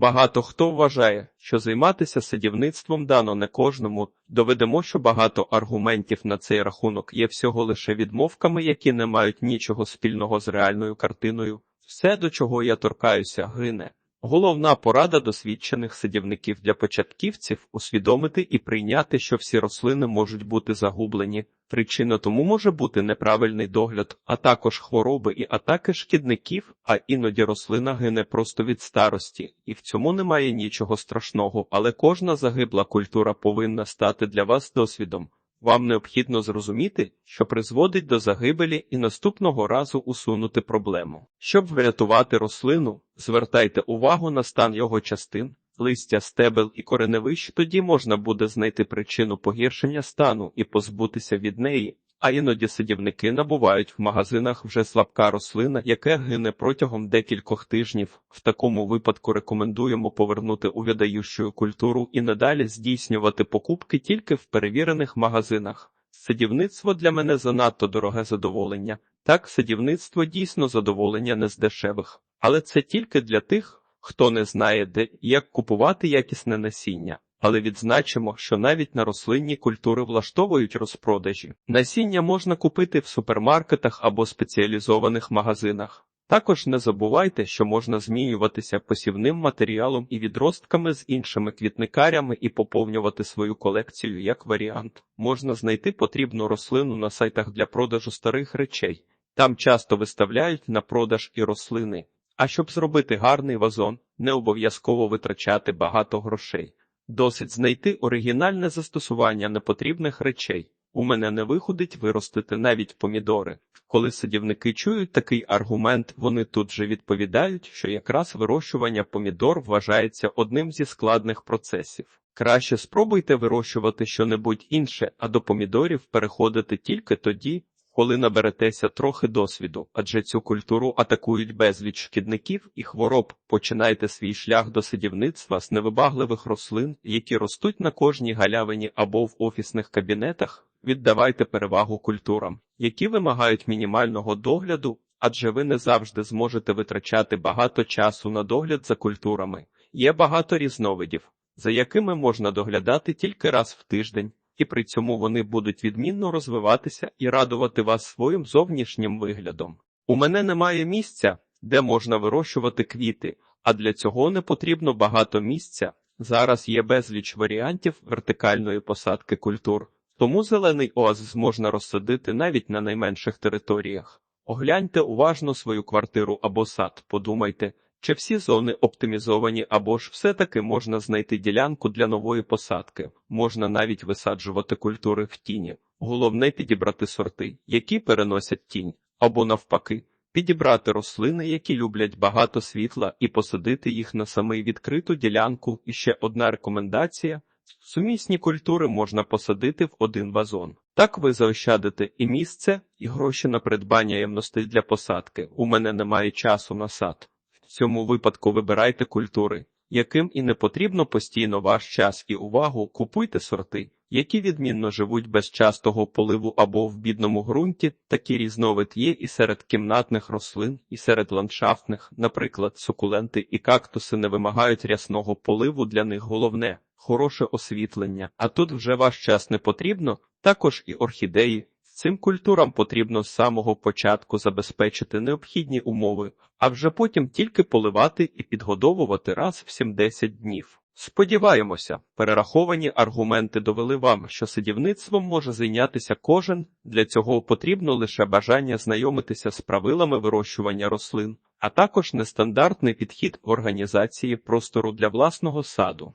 Багато хто вважає, що займатися садівництвом дано не кожному. Доведемо, що багато аргументів на цей рахунок є всього лише відмовками, які не мають нічого спільного з реальною картиною. Все, до чого я торкаюся, гине. Головна порада досвідчених садівників для початківців усвідомити і прийняти, що всі рослини можуть бути загублені. Причина тому може бути неправильний догляд, а також хвороби і атаки шкідників, а іноді рослина гине просто від старості, і в цьому немає нічого страшного, але кожна загибла культура повинна стати для вас досвідом. Вам необхідно зрозуміти, що призводить до загибелі і наступного разу усунути проблему. Щоб врятувати рослину, звертайте увагу на стан його частин, листя, стебел і кореневищ, тоді можна буде знайти причину погіршення стану і позбутися від неї. А іноді садівники набувають в магазинах вже слабка рослина, яка гине протягом декількох тижнів. В такому випадку рекомендуємо повернути у видающу культуру і надалі здійснювати покупки тільки в перевірених магазинах. Садівництво для мене занадто дороге задоволення. Так, садівництво дійсно задоволення не з дешевих, але це тільки для тих, хто не знає, де і як купувати якісне насіння. Але відзначимо, що навіть на рослинні культури влаштовують розпродажі. Насіння можна купити в супермаркетах або спеціалізованих магазинах. Також не забувайте, що можна змінюватися посівним матеріалом і відростками з іншими квітникарями і поповнювати свою колекцію як варіант. Можна знайти потрібну рослину на сайтах для продажу старих речей. Там часто виставляють на продаж і рослини. А щоб зробити гарний вазон, не обов'язково витрачати багато грошей. Досить знайти оригінальне застосування непотрібних речей. У мене не виходить виростити навіть помідори. Коли садівники чують такий аргумент, вони тут же відповідають, що якраз вирощування помідор вважається одним зі складних процесів. Краще спробуйте вирощувати щонебудь інше, а до помідорів переходити тільки тоді, коли наберетеся трохи досвіду, адже цю культуру атакують безліч шкідників і хвороб. Починайте свій шлях до садівництва з невибагливих рослин, які ростуть на кожній галявині або в офісних кабінетах. Віддавайте перевагу культурам, які вимагають мінімального догляду, адже ви не завжди зможете витрачати багато часу на догляд за культурами. Є багато різновидів, за якими можна доглядати тільки раз в тиждень і при цьому вони будуть відмінно розвиватися і радувати вас своїм зовнішнім виглядом. У мене немає місця, де можна вирощувати квіти, а для цього не потрібно багато місця. Зараз є безліч варіантів вертикальної посадки культур, тому зелений оазис можна розсадити навіть на найменших територіях. Огляньте уважно свою квартиру або сад, подумайте, чи всі зони оптимізовані або ж все-таки можна знайти ділянку для нової посадки, можна навіть висаджувати культури в тіні. Головне підібрати сорти, які переносять тінь, або навпаки, підібрати рослини, які люблять багато світла, і посадити їх на самий відкриту ділянку. І ще одна рекомендація: сумісні культури можна посадити в один вазон. Так ви заощадите і місце, і гроші на придбання ємностей для посадки. У мене немає часу на сад. Цьому випадку вибирайте культури, яким і не потрібно постійно ваш час і увагу, купуйте сорти, які відмінно живуть без частого поливу або в бідному ґрунті. Такі різновид є і серед кімнатних рослин, і серед ландшафтних, наприклад, сукуленти і кактуси не вимагають рясного поливу. Для них головне хороше освітлення. А тут вже ваш час не потрібно, також і орхідеї. Цим культурам потрібно з самого початку забезпечити необхідні умови, а вже потім тільки поливати і підгодовувати раз в 70 днів. Сподіваємося, перераховані аргументи довели вам, що садівництвом може зайнятися кожен, для цього потрібно лише бажання знайомитися з правилами вирощування рослин, а також нестандартний підхід організації простору для власного саду.